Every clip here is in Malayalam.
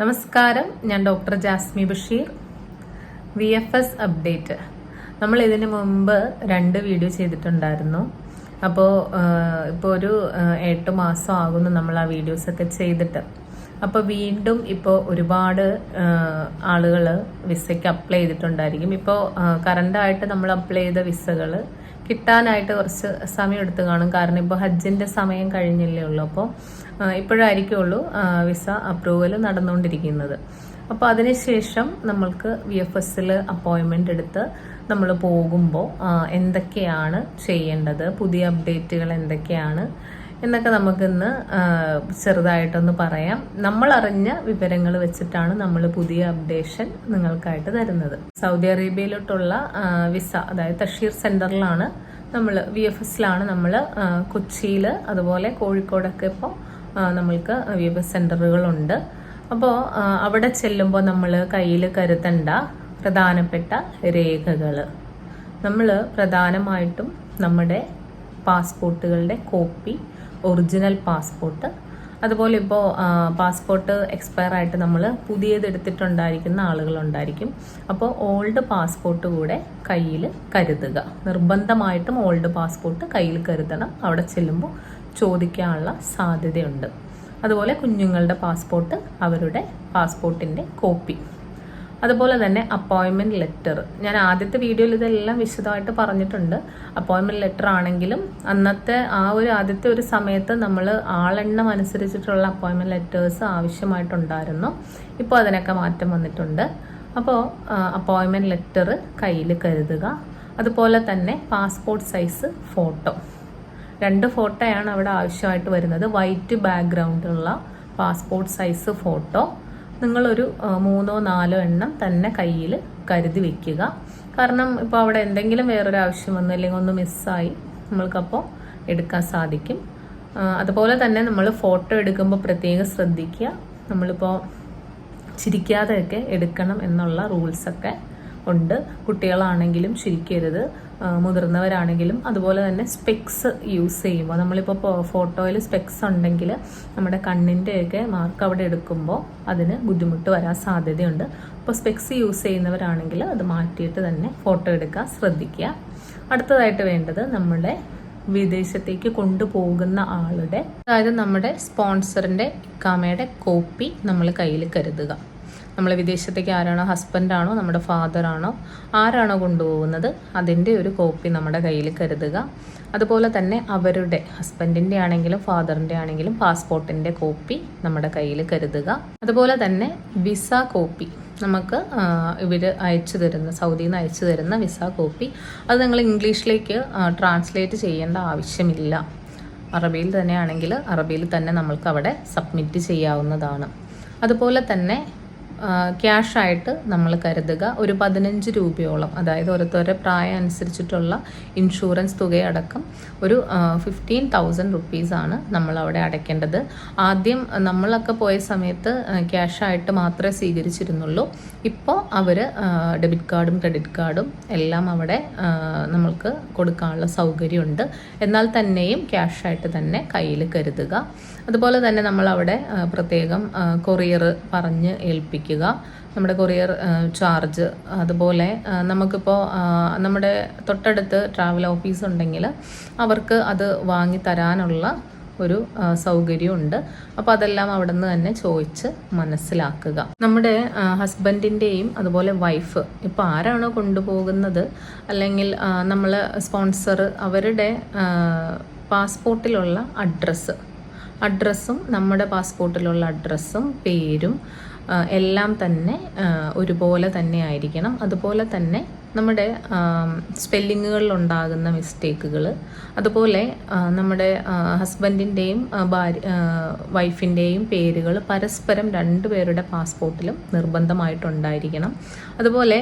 നമസ്കാരം. ഞാൻ doctor Jasmi Basheer. V F S update. നമ്മൾ ഇതിന് മുമ്പ് രണ്ട് വീഡിയോ ചെയ്തിട്ടുണ്ടായിരുന്നു. അപ്പോൾ ഇപ്പോൾ ഒരു എട്ട് മാസം ആകുന്നു നമ്മൾ ആ വീഡിയോസൊക്കെ ചെയ്തിട്ട്. അപ്പോൾ വീണ്ടും ഇപ്പോൾ ഒരുപാട് ആളുകൾ വിസയ്ക്ക് അപ്ലൈ ചെയ്തിട്ടുണ്ടായിരിക്കും. ഇപ്പോൾ കറണ്ടായിട്ട് നമ്മൾ അപ്ലൈ ചെയ്ത വിസകൾ കിട്ടാനായിട്ട് കുറച്ച് സമയം എടുത്ത് കാണും. കാരണം ഇപ്പോൾ ഹജ്ജിന്റെ സമയം കഴിഞ്ഞില്ലേ ഉള്ളൂ. അപ്പോൾ ഇപ്പോഴായിരിക്കുള്ളൂ വിസ അപ്രൂവൽ നടന്നുകൊണ്ടിരിക്കുന്നത്. അപ്പോൾ അതിനുശേഷം നമ്മൾക്ക് വി എഫ് എസിൽ അപ്പോയിൻമെന്റ് എടുത്ത് നമ്മൾ പോകുമ്പോൾ എന്തൊക്കെയാണ് ചെയ്യേണ്ടത്? പുതിയ അപ്ഡേറ്റുകൾ എന്തൊക്കെയാണ്? എന്നൊക്കെ നമുക്കിന്ന് ചെറുതായിട്ടൊന്ന് പറയാം. നമ്മൾ അറിഞ്ഞ വിവരങ്ങൾ വെച്ചിട്ടാണ് നമ്മൾ പുതിയ അപ്ഡേഷൻ നിങ്ങൾക്കായിട്ട് തരുന്നത്. സൗദി അറേബ്യയിലോട്ടുള്ള വിസ അതായത് തഷീർ സെന്ററിലാണ് നമ്മൾ വി എഫ് എസിലാണ് നമ്മൾ കൊച്ചിയിൽ അതുപോലെ കോഴിക്കോടൊക്കെ ഇപ്പോൾ നമ്മൾക്ക് വി എഫ് എസ് സെന്ററുകളുണ്ട് അപ്പോൾ അവിടെ ചെല്ലുമ്പോൾ നമ്മൾ കയ്യിൽ കരുതേണ്ട പ്രധാനപ്പെട്ട രേഖകൾ നമ്മൾ പ്രധാനമായിട്ടും നമ്മുടെ പാസ്പോർട്ടുകളുടെ കോപ്പി ഒറിജിനൽ പാസ്പോർട്ട്. അതുപോലെ ഇപ്പോൾ പാസ്പോർട്ട് എക്സ്പയർ ആയിട്ട് നമ്മൾ പുതിയത് എടുത്തിട്ടുണ്ടായിരിക്കുന്ന ആളുകളുണ്ടായിരിക്കും. അപ്പോൾ ഓൾഡ് പാസ്പോർട്ട് കൂടെ കയ്യിൽ കരുതുക. നിർബന്ധമായിട്ടും ഓൾഡ് പാസ്പോർട്ട് കയ്യിൽ കരുതണം. അവിടെ ചെല്ലുമ്പോൾ ചോദിക്കാനുള്ള സാധ്യതയുണ്ട്. അതുപോലെ കുഞ്ഞുങ്ങളുടെ പാസ്പോർട്ട് അവരുടെ പാസ്പോർട്ടിന്റെ കോപ്പി അതുപോലെ തന്നെ അപ്പോയിൻമെന്റ് ലെറ്റർ ഞാൻ ആദ്യത്തെ വീഡിയോയിൽ ഇതെല്ലാം വിശദമായിട്ട് പറഞ്ഞിട്ടുണ്ട്. അപ്പോയിൻമെന്റ് ലെറ്റർ ആണെങ്കിലും അന്നത്തെ ആ ഒരു ആദ്യത്തെ ഒരു സമയത്ത് നമ്മൾ ആളെണ്ണം അനുസരിച്ചിട്ടുള്ള അപ്പോയിൻമെന്റ് ലെറ്റേഴ്സ് ആവശ്യമായിട്ടുണ്ടായിരുന്നു. ഇപ്പോൾ അതിനൊക്കെ മാറ്റം വന്നിട്ടുണ്ട്. അപ്പോൾ അപ്പോയിൻമെന്റ് ലെറ്റർ കയ്യിൽ കരുതുക. അതുപോലെ തന്നെ പാസ്പോർട്ട് സൈസ് ഫോട്ടോ രണ്ട് ഫോട്ടോയാണ് അവിടെ ആവശ്യമായിട്ട് വരുന്നത്. വൈറ്റ് ബാക്ക്ഗ്രൗണ്ടുള്ള പാസ്പോർട്ട് സൈസ് ഫോട്ടോ നിങ്ങളൊരു മൂന്നോ നാലോ എണ്ണം തന്നെ കയ്യിൽ കരുതി വെക്കുക. കാരണം ഇപ്പോൾ അവിടെ എന്തെങ്കിലും വേറൊരു ആവശ്യം വന്നു അല്ലെങ്കിൽ ഒന്ന് മിസ്സായി നമ്മൾക്കപ്പോൾ എടുക്കാൻ സാധിക്കും. അതുപോലെ തന്നെ നമ്മൾ ഫോട്ടോ എടുക്കുമ്പോൾ പ്രത്യേകം ശ്രദ്ധിക്കുക. നമ്മളിപ്പോൾ ചിരിക്കാതെയൊക്കെ എടുക്കണം എന്നുള്ള റൂൾസൊക്കെ ഉണ്ട്. കുട്ടികളാണെങ്കിലും ചിരിക്കരുത്. മുതിർന്നവരാണെങ്കിലും അതുപോലെ തന്നെ സ്പെക്സ് യൂസ് ചെയ്യുമ്പോൾ നമ്മളിപ്പോൾ ഫോട്ടോയിൽ സ്പെക്സ് ഉണ്ടെങ്കിൽ നമ്മുടെ കണ്ണിന്റെയൊക്കെ മാർക്ക് അവിടെ എടുക്കുമ്പോൾ അതിന് ബുദ്ധിമുട്ട് വരാൻ സാധ്യതയുണ്ട്. അപ്പോൾ സ്പെക്സ് യൂസ് ചെയ്യുന്നവരാണെങ്കിൽ അത് മാറ്റിയിട്ട് തന്നെ ഫോട്ടോ എടുക്കാൻ ശ്രദ്ധിക്കുക. അടുത്തതായിട്ട് വേണ്ടത് നമ്മുടെ വിദേശത്തേക്ക് കൊണ്ടുപോകുന്ന ആളുടെ അതായത് നമ്മുടെ സ്പോൺസറിന്റെ ഇക്കാമയുടെ കോപ്പി നമ്മൾ കയ്യിൽ കരുതുക. നമ്മൾ വിദേശത്തേക്ക് ആരാണോ ഹസ്ബൻഡാണോ നമ്മുടെ ഫാദറാണോ ആരാണോ കൊണ്ടുപോകുന്നത് അതിന്റെ ഒരു കോപ്പി നമ്മുടെ കയ്യിൽ കരുതുക. അതുപോലെ തന്നെ അവരുടെ ഹസ്ബൻഡിന്റെ ആണെങ്കിലും ഫാദറിന്റെ ആണെങ്കിലും പാസ്പോർട്ടിന്റെ കോപ്പി നമ്മുടെ കയ്യിൽ കരുതുക. അതുപോലെ തന്നെ വിസ കോപ്പി നമുക്ക് ഇവർ അയച്ചു തരുന്ന സൗദിയിൽ നിന്ന് അയച്ചു തരുന്ന വിസ കോപ്പി അത് നിങ്ങൾ ഇംഗ്ലീഷിലേക്ക് ട്രാൻസ്ലേറ്റ് ചെയ്യേണ്ട ആവശ്യമില്ല. അറബിയിൽ തന്നെയാണെങ്കിൽ അറബിയിൽ തന്നെ നമ്മൾക്ക് അവിടെ സബ്മിറ്റ് ചെയ്യാവുന്നതാണ്. അതുപോലെ തന്നെ ക്യാഷ് ആയിട്ട് നമ്മൾ കരുതുക ഒരു പതിനഞ്ച് രൂപയോളം അതായത് ഓരോരുത്തരുടെ പ്രായം അനുസരിച്ചിട്ടുള്ള ഇൻഷുറൻസ് തുകയടക്കം ഒരു ഫിഫ്റ്റീൻ തൗസൻഡ് റുപ്പീസാണ് നമ്മൾ അവിടെ അടയ്ക്കേണ്ടത്. ആദ്യം നമ്മളൊക്കെ പോയ സമയത്ത് ക്യാഷ് ആയിട്ട് മാത്രമേ സ്വീകരിച്ചിരുന്നുള്ളൂ. ഇപ്പോൾ അവർ ഡെബിറ്റ് കാർഡും ക്രെഡിറ്റ് കാർഡും എല്ലാം അവിടെ നമ്മൾക്ക് കൊടുക്കാനുള്ള സൗകര്യമുണ്ട്. എന്നാൽ തന്നെയും ക്യാഷ് ആയിട്ട് തന്നെ കയ്യിൽ കരുതുക. അതുപോലെ തന്നെ നമ്മൾ അവിടെ പ്രത്യേകം കൊറിയർ പറഞ്ഞ് ഏൽപ്പിക്കുക. നമ്മുടെ കൊറിയർ ചാർജ് അതുപോലെ നമുക്കിപ്പോൾ നമ്മുടെ തൊട്ടടുത്ത് ട്രാവൽ ഓഫീസ് ഉണ്ടെങ്കിൽ അവർക്ക് അത് വാങ്ങി തരാനുള്ള ഒരു സൗകര്യമുണ്ട്. അപ്പോൾ അതെല്ലാം അവിടെ നിന്ന് തന്നെ ചോദിച്ച് മനസ്സിലാക്കുക. നമ്മുടെ ഹസ്ബൻഡിന്റെയും അതുപോലെ വൈഫ് ഇപ്പോൾ ആരാണോ കൊണ്ടുപോകുന്നത്? അല്ലെങ്കിൽ നമ്മൾ സ്പോൺസർ അവരുടെ പാസ്പോർട്ടിലുള്ള അഡ്രസ്സ് അഡ്രസ്സും നമ്മുടെ പാസ്പോർട്ടിലുള്ള അഡ്രസ്സും പേരും എല്ലാം തന്നെ ഒരുപോലെ തന്നെ ആയിരിക്കണം. അതുപോലെ തന്നെ നമ്മുടെ സ്പെല്ലിങ്ങുകളിൽ ഉണ്ടാകുന്ന മിസ്റ്റേക്കുകൾ അതുപോലെ നമ്മുടെ ഹസ്ബൻഡിന്റെയും ഭാര്യ വൈഫിന്റെയും പേരുകൾ പരസ്പരം രണ്ടുപേരുടെ പാസ്പോർട്ടിലും നിർബന്ധമായിട്ടുണ്ടായിരിക്കണം. അതുപോലെ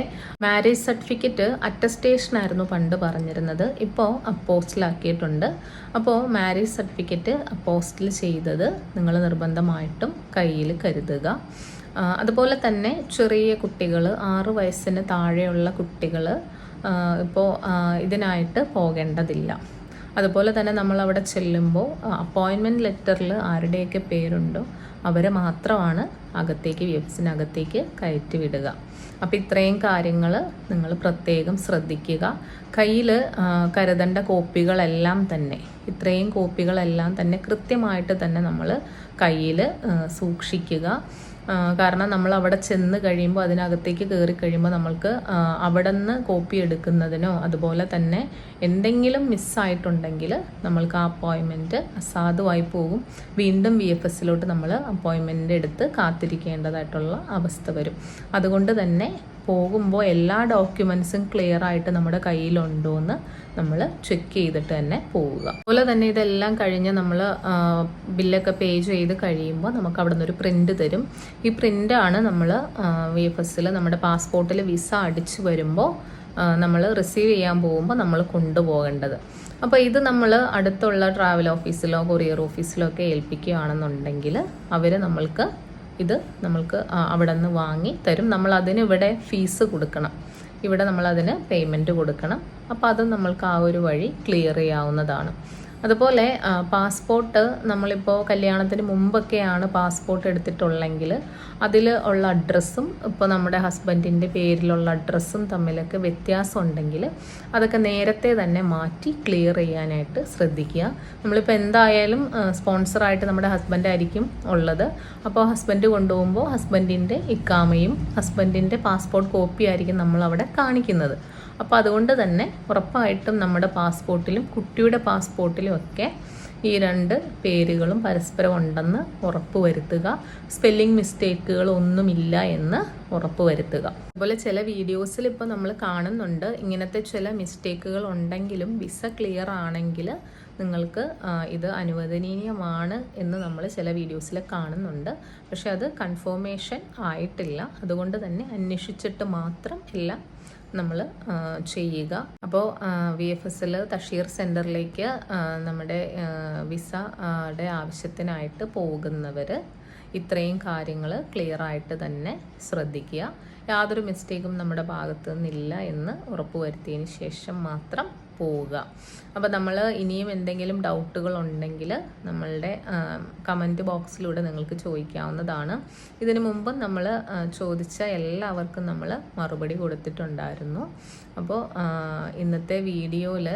മാരേജ് സർട്ടിഫിക്കറ്റ് അറ്റസ്റ്റേഷൻ ആയിരുന്നു പണ്ട് പറഞ്ഞിരുന്നത്. ഇപ്പോൾ അപ്പോസ്റ്റിലാക്കിയിട്ടുണ്ട് അപ്പോൾ മാരേജ് സർട്ടിഫിക്കറ്റ് അപ്പോസ്റ്റിൽ ചെയ്തത് നിങ്ങൾ നിർബന്ധമായിട്ടും കയ്യിൽ കരുതുക. അതുപോലെ തന്നെ ചെറിയ കുട്ടികൾ ആറു വയസ്സിന് താഴെയുള്ള കുട്ടികൾ ഇപ്പോൾ ഇതിനായിട്ട് പോകേണ്ടതില്ല. അതുപോലെ തന്നെ നമ്മൾ അവിടെ ചെല്ലുമ്പോൾ അപ്പോയിൻമെന്റ് ലെറ്ററിൽ ആരുടെയൊക്കെ പേരുണ്ടോ അവരെ മാത്രമാണ് അകത്തേക്ക് വി കയറ്റി വിടുക. അപ്പോൾ ഇത്രയും കാര്യങ്ങൾ നിങ്ങൾ പ്രത്യേകം ശ്രദ്ധിക്കുക. കയ്യിൽ കരുതേണ്ട കോപ്പികളെല്ലാം തന്നെ ഇത്രയും കോപ്പികളെല്ലാം തന്നെ കൃത്യമായിട്ട് തന്നെ നമ്മൾ കയ്യിൽ സൂക്ഷിക്കുക. കാരണം നമ്മൾ അവിടെ ചെന്ന് കഴിയുമ്പോൾ അതിനകത്തേക്ക് കയറി കഴിയുമ്പോൾ നമ്മൾക്ക് അവിടെ നിന്ന് കോപ്പി എടുക്കുന്നതിനോ അതുപോലെ തന്നെ എന്തെങ്കിലും മിസ്സായിട്ടുണ്ടെങ്കിൽ നമ്മൾക്ക് ആ അപ്പോയിൻമെന്റ് അസാധുവായി പോകും. വീണ്ടും വി എഫ് എസിലോട്ട് നമ്മൾ അപ്പോയിൻമെന്റ് എടുത്ത് കാത്തിരിക്കേണ്ടതായിട്ടുള്ള അവസ്ഥ വരും. അതുകൊണ്ട് തന്നെ പോകുമ്പോൾ എല്ലാ ഡോക്യുമെൻസും ക്ലിയർ ആയിട്ട് നമ്മുടെ കയ്യിലുണ്ടോ എന്ന് നമ്മൾ ചെക്ക് ചെയ്തിട്ട് തന്നെ പോവുക. അതുപോലെ തന്നെ ഇതെല്ലാം കഴിഞ്ഞ് നമ്മൾ ബില്ലൊക്കെ പേ ചെയ്ത് കഴിയുമ്പോൾ നമുക്ക് അവിടെ നിന്നൊരു പ്രിന്റ് തരും. ഈ പ്രിന്റാണ് നമ്മൾ വി എഫ് എസിൽ നമ്മുടെ പാസ്പോർട്ടിൽ വിസ അടിച്ച് വരുമ്പോൾ നമ്മൾ റിസീവ് ചെയ്യാൻ പോകുമ്പോൾ നമ്മൾ കൊണ്ടുപോകേണ്ടത്. അപ്പോൾ ഇത് നമ്മൾ അടുത്തുള്ള ട്രാവൽ ഓഫീസിലോ കൊറിയർ ഓഫീസിലോ ഒക്കെ ഏൽപ്പിക്കുകയാണെന്നുണ്ടെങ്കിൽ അവർ നമ്മൾക്ക് ഇത് നമ്മൾക്ക് അവിടെ നിന്ന് വാങ്ങി തരും. നമ്മൾ അതിന് ഇവിടെ ഫീസ് കൊടുക്കണം. ഇവിടെ നമ്മൾ അതിന് പേയ്മെന്റ് കൊടുക്കണം. അപ്പോൾ അത് നമ്മൾക്ക് ആ ഒരു വഴി ക്ലിയർ ചെയ്യാവുന്നതാണ്. അതുപോലെ പാസ്പോർട്ട് നമ്മളിപ്പോൾ കല്യാണത്തിന് മുമ്പൊക്കെയാണ് പാസ്പോർട്ട് എടുത്തിട്ടുള്ളെങ്കിൽ അതിൽ ഉള്ള അഡ്രസ്സും ഇപ്പോൾ നമ്മുടെ ഹസ്ബൻഡിന്റെ പേരിലുള്ള അഡ്രസ്സും തമ്മിലൊക്കെ വ്യത്യാസം ഉണ്ടെങ്കിൽ അതൊക്കെ നേരത്തെ തന്നെ മാറ്റി ക്ലിയർ ചെയ്യാനായിട്ട് ശ്രദ്ധിക്കുക. നമ്മളിപ്പോൾ എന്തായാലും സ്പോൺസറായിട്ട് നമ്മുടെ ഹസ്ബൻഡായിരിക്കും ഉള്ളത്. അപ്പോൾ ഹസ്ബൻഡ് കൊണ്ടുപോകുമ്പോൾ ഹസ്ബൻഡിന്റെ ഇക്കാമയും ഹസ്ബൻഡിന്റെ പാസ്പോർട്ട് കോപ്പി ആയിരിക്കും നമ്മളവിടെ കാണിക്കുന്നത്. അപ്പോൾ അതുകൊണ്ട് തന്നെ ഉറപ്പായിട്ടും നമ്മുടെ പാസ്പോർട്ടിലും കുട്ടിയുടെ പാസ്പോർട്ടിലും ഒക്കെ ഈ രണ്ട് പേരുകളും പരസ്പരം ഉണ്ടെന്ന് ഉറപ്പ് വരുത്തുക. സ്പെല്ലിംഗ് മിസ്റ്റേക്കുകൾ ഒന്നുമില്ല എന്ന് ഉറപ്പ് വരുത്തുക. അതുപോലെ ചില വീഡിയോസിൽ ഇപ്പോൾ നമ്മൾ കാണുന്നുണ്ട്. ഇങ്ങനത്തെ ചില മിസ്റ്റേക്കുകൾ ഉണ്ടെങ്കിലും വിസ ക്ലിയർ ആണെങ്കിൽ നിങ്ങൾക്ക് ഇത് അനുവദനീയമാണ് എന്ന് നമ്മൾ ചില വീഡിയോസിൽ കാണുന്നുണ്ട്. പക്ഷെ അത് കൺഫോമേഷൻ ആയിട്ടില്ല. അതുകൊണ്ട് തന്നെ അന്വേഷിച്ചിട്ട് മാത്രം ഇല്ല നമ്മൾ ചെയ്യുക. അപ്പോൾ വി എഫ് എസിൽ തഷീർ സെന്ററിലേക്ക് നമ്മുടെ വിസയുടെ ആവശ്യത്തിനായിട്ട് പോകുന്നവർ ഇത്രയും കാര്യങ്ങൾ ക്ലിയർ ആയിട്ട് തന്നെ ശ്രദ്ധിക്കുക. യാതൊരു മിസ്റ്റേക്കും നമ്മുടെ ഭാഗത്തു നിന്നില്ല എന്ന് ഉറപ്പുവരുത്തിയതിന് ശേഷം മാത്രം പോവുക. അപ്പോൾ നമ്മൾ ഇനിയും എന്തെങ്കിലും ഡൗട്ടുകൾ ഉണ്ടെങ്കിൽ നമ്മളുടെ കമന്റ് ബോക്സിലൂടെ നിങ്ങൾക്ക് ചോദിക്കാവുന്നതാണ്. ഇതിനു മുമ്പ് നമ്മൾ ചോദിച്ച എല്ലാവർക്കും നമ്മൾ മറുപടി കൊടുത്തിട്ടുണ്ടായിരുന്നു. അപ്പോൾ ഇന്നത്തെ വീഡിയോയിൽ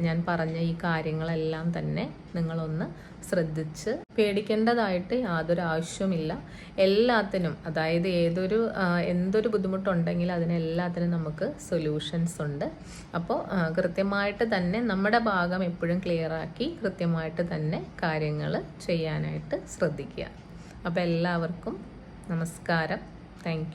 ഞാൻ പറഞ്ഞ ഈ കാര്യങ്ങളെല്ലാം തന്നെ നിങ്ങളൊന്ന് ശ്രദ്ധിച്ച് പേടിക്കേണ്ടതായിട്ട് യാതൊരു ആവശ്യവുമില്ല. എല്ലാത്തിനും അതായത് ഏതൊരു എന്തൊരു ബുദ്ധിമുട്ടുണ്ടെങ്കിലും അതിനെല്ലാത്തിനും നമുക്ക് സൊല്യൂഷൻസ് ഉണ്ട്. അപ്പോൾ ആ, കൃത്യമായിട്ട് തന്നെ നമ്മുടെ ഭാഗം എപ്പോഴും ക്ലിയർ ആക്കി കൃത്യമായിട്ട് തന്നെ കാര്യങ്ങൾ ചെയ്യാനായിട്ട് ശ്രദ്ധിക്കുക. അപ്പോൾ എല്ലാവർക്കും നമസ്കാരം. താങ്ക്